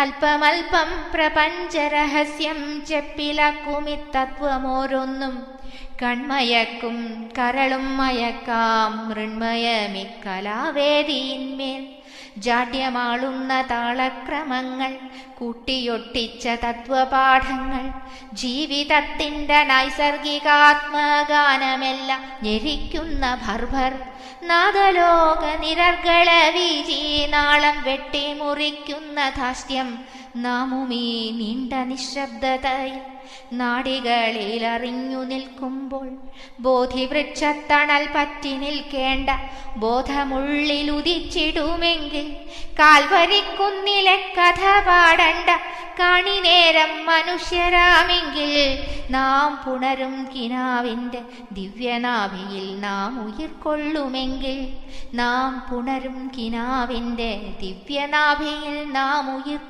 അല്പമല്പം പ്രപഞ്ചരഹസ്യം ചെപ്പിലക്കുമിത്തത്വമോരൊന്നും കൺമയക്കും കരളും മയക്കാം മൃണ്മയമിക്കലാവേദിയിന്മേൽ. ജാഡ്യമാളുന്ന താളക്രമങ്ങൾ കൂട്ടിയൊട്ടിച്ച തത്വപാഠങ്ങൾ ജീവിതത്തിന്റെ നൈസർഗികാത്മഗാനമെല്ലാം ഞെരിക്കുന്ന ഭർഭർ നാദലോക നിരർഗള വീജി നാളം വെട്ടിമുറിക്കുന്ന ധാസ്യം നാമുമീ നീണ്ട നിശബ്ദതയിൽ നാടികളിൽ അറിഞ്ഞു നിൽക്കുമ്പോൾ ബോധിവൃക്ഷത്തണൽ പറ്റി നിൽക്കേണ്ട ബോധമുള്ളിൽ ഉദിച്ചിടുമെങ്കിൽ കാൽവരിക്കുന്നിലെ കഥ പാടണ്ട കാണിനേരം മനുഷ്യരാമെങ്കിൽ നാം പുണരും കിനാവിന്റെ ദിവ്യനാഭിയിൽ നാം ഉയിർക്കൊള്ളുമെങ്കിൽ നാം പുണരും കിനാവിന്റെ ദിവ്യനാഭിയിൽ നാം ഉയിർ